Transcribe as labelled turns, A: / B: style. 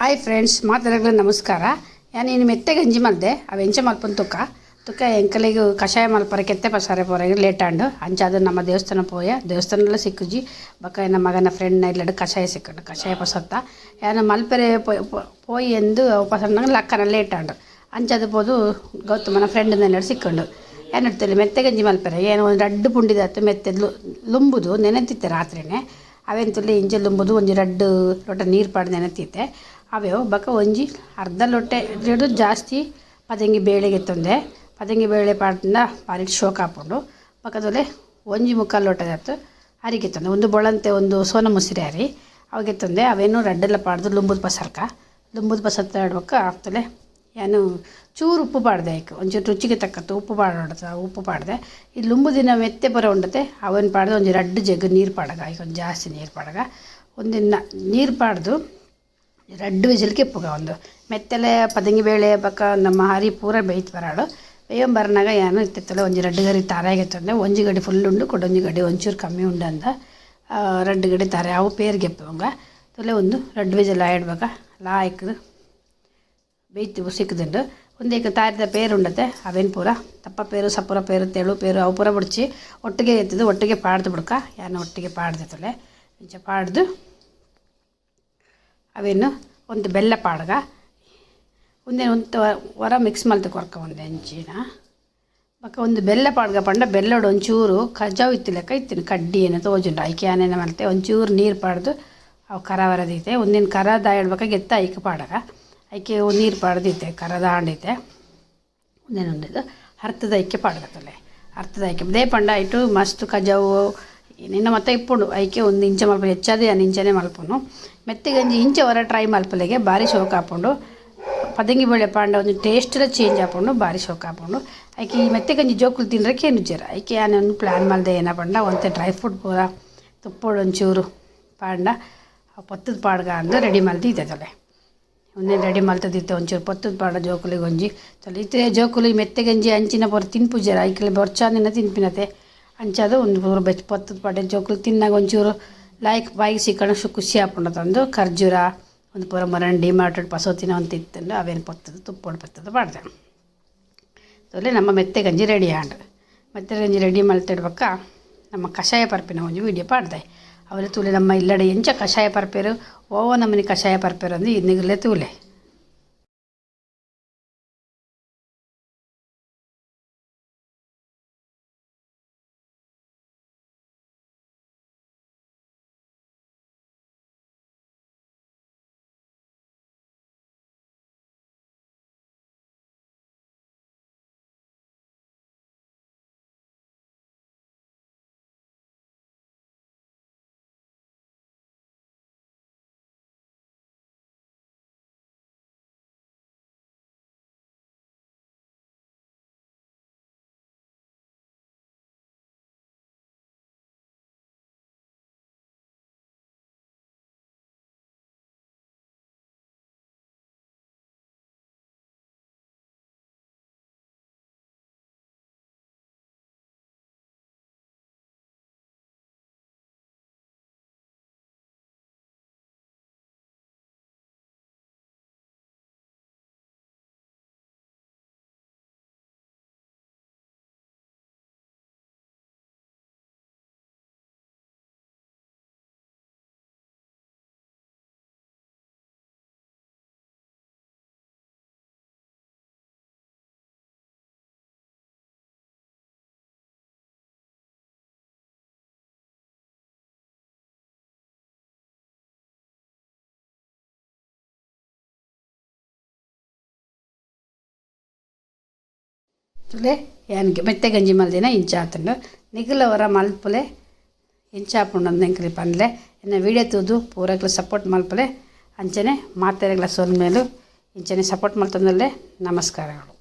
A: Hi friends ಮಾತಾಡಗಳು ನಮಸ್ಕಾರ. ನಾನು ಇನ್ನು ಮೆತ್ತೆ ಗಂಜಿ ಮಲ್ದೆ ಅವು ಎಂಚ ಮಲ್ಪನ್ ತುಕ್ಕ. ತುಕ್ಕ ಎಂಕಲಿಗೆ ಕಷಾಯ ಮಲ್ಪರ ಕೆತ್ತೆ ಪಸಾರೆ ಪೊರೆಗೆ ಲೇಟ್ ಆಂಡು. ಅಂಚ ಅದು ನಮ್ಮ ದೇವಸ್ಥಾನ ಪೋಯ ದೇವಸ್ಥಾನಲ್ಲ ಸಿಕ್ಕುಜಿ. ಬಕ್ಕ ನಮ್ಮ ಮಗನ ಫ್ರೆಂಡ್ ಇಲ್ಲಡು ಕಷಾಯ ಸಿಕ್ಕಂಡು, ಕಷಾಯ ಪಸತ್ತ ಯಾನು ಮಲ್ಪೆರೆ ಪೋಯಿ ಎಂದು ಪಸಂದಂಗೆ ಲಕ್ಕನ ಲೇಟ್ ಆಂಡು. ಅಂಚದು ಪೋದು ಗೌತಮನ ಫ್ರೆಂಡ್ ನೆಲ್ಲಡು ಸಿಕ್ಕಂಡು. ಏನು ಇಡ್ತಿಲ್ಲ ಮೆತ್ತೆ ಗಂಜಿ ಮಲ್ಪೆರೆ ಏನು ಒಂದು ರಡ್ಡು ಪುಂಡಿದತ್ತು ಮೆತ್ತೆ ಲುಂಬುದು ನೆನೆತಿತ್ತೆ ರಾತ್ರಿನೇ. ಅವೆಂತಲ್ಲಿ ಇಂಜೆ ಲುಂಬುದು ಒಂದು ರಡ್ಡು ಲೋಟ ನೀರು ಪಾಡ್ ನೆನೆತಿತ್ತೆ. ಅವೆವು ಬಕ ಒಂಜಿ, ಅರ್ಧ ಲೊಟ್ಟೆ ಇಡು ಜಾಸ್ತಿ ಪದಂಗಿ ಬೇಳೆಗೆ ತಂದೆ. ಪದಂಗಿ ಬೇಳೆ ಪಾಡಿಂದ ಭಾರಿ ಶೋಕ ಹಾಕ್ಕೊಂಡು ಪಕ್ಕದಲ್ಲೇ ಒಂಜಿ ಮುಕ್ಕಾಲು ಲೋಟದತ್ತು ಅರಿಗೆ ತಂದೆ. ಒಂದು ಬೊಳಂತೆ, ಒಂದು ಸೋನ ಮುಸಿರಿ ಹರಿ ಅವಾಗೆ ತಂದೆ, ಅವೇನು ರಡ್ಡೆಲ್ಲ ಪಾಡ್ದು ಲುಂಬುದ ಪಸರ್ಕ. ಲುಂಬುದ ಪಸರ್ತ ಆಡ್ಬೇಕು ಆಗ್ತಲೆ ಏನು ಚೂರು ಉಪ್ಪು ಪಾಡ್ದೆ ಆಯ್ಕೆ. ಒಂಚೂರು ರುಚಿಗೆ ತಕ್ಕತ್ತು ಉಪ್ಪು ಪಾಡೋಡ್ತ ಉಪ್ಪು ಪಾಡ್ದೆ. ಈ ಲುಂಬು ದಿನ ಮೆತ್ತೆ ಬರೋ ಉಂಡತೆ, ಅವನ್ ಪಾಡ್ದೆ ಒಂದು ರಡ್ಡು ಜಗ್ಗು ನೀರು ಪಾಡಗ, ಈಗ ಒಂದು ಜಾಸ್ತಿ ನೀರು ಪಾಡಗ. ಒಂದಿನ ನೀರು ಪಾಡ್ದು ವಿಜಲ್ ಇಪ್ಪುಗ ಒಂದು. ಮೆತ್ತಲೆ ಪದಂಗಿ ಬೇಳೆ ಬಕ್ಕ ನಮ್ಮ ಹರಿ ಪೂರ ಬೇಯ್ತು ಬರಾಳು. ಬೇಯಂ ಬರ್ನಾಗ ಏನು ಇತ್ತಿತ್ತಲ್ಲ ಒಂಜಿ ರಡ್ಡು ಗಡಿ ತಾರೆ ಆಗಿತ್ತಂದ್ರೆ ಒಂಜಿ ಗಡಿ ಫುಲ್ ಉಂಡು, ಕೊಡೊಂಜಿ ಗಡಿ ಒಂಚೂರು ಕಮ್ಮಿ ಉಂಡು ಅಂದ. ರಡ್ಡು ಗಡಿ ತಾರೆ, ಅವು ಪೇರ್ಗೆ ಎಪ್ಪವಂಗ ತೊಲೆ ಒಂದು ರೆಡ್ ವಿಜಲ್ ಲಾ ಇಕ್ಕದು ಬೇಯ್ತು ಸಿಕ್ಕದುಂಡು. ಒಂದೇಕ ತಾರಿದ ಪೇರು ಉಂಡತೆ, ಅವೇನು ಪೂರ ತಪ್ಪ ಪೇರು ಸಪುರ ಪೇರು, ತೆಳು ಪೇರು, ಅವು ಪೂರ ಬಿಡ್ಚಿ, ಒಟ್ಟಿಗೆ ಎತ್ತಿದ್ದು ಒಟ್ಟಿಗೆ ಪಾಡ್ದು ಬಿಡ್ಕ ಯಾನು ಒಟ್ಟಿಗೆ ಪಾಡ್ದಿತ್ತಲೆ ಇಂಚ ಪಾಡ್ದು ಅವೇನು? ಒಂದು ಬೆಲ್ಲ ಪಾಡ್ಗ. ಒಂದೇ ಒಂದು ವರ ಮಿಕ್ಸ್ ಮಲ್ತು ಕೊರ್ಕ ಒಂದು ಹೆಂಚಿನ ಬಕ್ಕ ಒಂದು ಬೆಲ್ಲ ಪಾಡ್ಗ ಪಂಡ, ಬೆಲ್ಲಡು ಒಂಚೂರು ಕಜಾವ್ ಇತ್ತಿಲಕ್ಕ ಇತ್ತಿನ, ಕಡ್ಡಿ ಏನೋ ತೋಜುಂಡು ಐಕೆ ಆನೇನ ಮಲ್ತೆ ಒಂಚೂರು ನೀರು ಪಾಡ್ದು ಅವು ಕರ ವರದೈತೆ ಒಂದಿನ ಕರ ದಾಯಡ್ಬೇಕ ಗೆತ್ತ ಐಕೆ ಪಾಡಗ. ಐಕೆ ನೀರು ಪಾಡ್ದೈತೆ ಕರ ದಾಂಡೈತೆ ಒಂದೇನೊಂದಿದ್ದು ಅರ್ಥದ ಐಕೆ ಪಾಡ್ಗತ್ತಲೆ ಅರ್ಥದ ಐಕೆ ದೇ ಪಂಡ ಇಟ್ಟು ಮಸ್ತ್ ಕಜಾವು ನಿನ್ನ ಮತ್ತೆ ಇಪ್ಪುಂಡು. ಐಕೆ ಒಂದು ಇಂಚ ಮಲ್ಪ, ಹೆಚ್ಚಾದೆ ಒಂದು ಇಂಚನೇ ಮಲ್ಪನು. ಮೆತ್ತಗಂಜಿ ಇಂಚ ಹೊರ ಟ್ರೈ ಮಲ್ಪಲೆಗೆ ಭಾರಿ ಶೋಕ ಹಾಕೊಂಡು ಪದಂಗಿ ಬೇಳೆ ಪಾಂಡ ಒಂದು ಟೇಸ್ಟ್ ಚೇಂಜ್ ಹಾಕೊಂಡು ಭಾರಿ ಶೋಕ ಹಾಕೊಂಡು ಐಕೆ ಈ ಮೆತ್ತಗಂಜಿ ಜೋಕುಲು ಏನು ಜರ ಐಕೆ ನಾನು ಪ್ಲ್ಯಾನ್ ಮಾಡಿದೆ ಏನ ಪಂಡ? ಒಂತೆ ಡ್ರೈ ಫ್ರೂಟ್ ಪೂರ ತುಪ್ಪಳು ಒಂಚೂರು ಪಾಂಡ. ಪತ್ತದ ಪಾಡ್ಗ ಅಂದು ರೆಡಿ ಮಲ್ದು ಇದ್ದಲೆ ಒಂದೇ ರೆಡಿ ಮಲ್ತದಿತ್ತು ಒಂಚೂರು ಪತ್ತದ ಪಾಡ ಜೋಕುಲಿಗೆ ಒಂಜಿ ಚಲ ಇತ್ತೆ ಜೋಕುಲಿ ಮೆತ್ತಗಂಜಿ ಅಂಚಿನ ತಿನ್ಪು ಜರ ಐಕಲೆ ಬರ್ಚಾನಿನ ತಿನ್ಪಿನತೆ. ಅಂಚದು ಒಂದು ಮೂರು ಬೆಚ್ಚ ಪತ್ತದ ಪಾಟೆ ಜೋಕುಲಿ ತಿನ್ನಾಗ ಒಂಚೂರು ಲೈಕ್ ಬಾಯಿಗೆ ಸಿಕ್ಕಣ ಶು ಖುಷಿ ಹಾಕೊಂಡು ತಂದು ಖರ್ಜೂರ, ಒಂದು ಪೂರ ಮರಂಡಿ ಮಾಟಡ್ ಪಸೋತಿನ ಒಂದು ತಿತ್ತಂಡು ಅವೇನು ಪತ್ತದ ತುಪ್ಪ ಪತ್ತದ ಮಾಡಿದೆ ಅದರಲ್ಲಿ ನಮ್ಮ ಮೆತ್ತೆ ಗಂಜಿ ರೆಡಿ ಆಂಡ್ರೆ ಮೆತ್ತೆ ಗಂಜಿ ರೆಡಿ ಮಲ್ತಿಡ್ಬೇಕ ನಮ್ಮ ಕಷಾಯ ಪರ್ಪಿನ ಒಂದು ವೀಡಿಯೋ ಪಾಡ್ದೆ. ಅವರೇ ತೂಲೆ ನಮ್ಮ ಇಲ್ಲಡೆ ಎಂಚ ಕಷಾಯ ಪರ್ಪೇರು ಓವ ನಮ್ಮನೆ ಕಷಾಯ ಪರ್ಪೇರು ಅಂದು ಇನ್ನಿಗಲೇ ತೂಲೆ. ತುಲೆ ಯಾನ್ಗೆ ಮೆತ್ತೆ ಗಂಜಿ ಮಲ್ದಿನ ಇಂಚ ನಿಗಲ ನಿಗಲವರ ಮಲ್ಪಲೆ ಇಂಚ ಹಾಕೊಂಡು ನೆಂಕಲಿ ಪನ್ಲೆ ಇನ್ನು ವೀಡಿಯೋ ತೂದು ಪೂರಕ್ಲ ಸಪೋರ್ಟ್ ಮಲ್ಪಲೆ ಅಂಚನೆ, ಮಾತೆರೆಗ್ಲ ಸೋಲ್ ಮೇಲೂ. ಇಂಚನೆ ಸಪೋರ್ಟ್ ಮಲ್ತಂದಲ್ಲೇ ನಮಸ್ಕಾರಗಳು.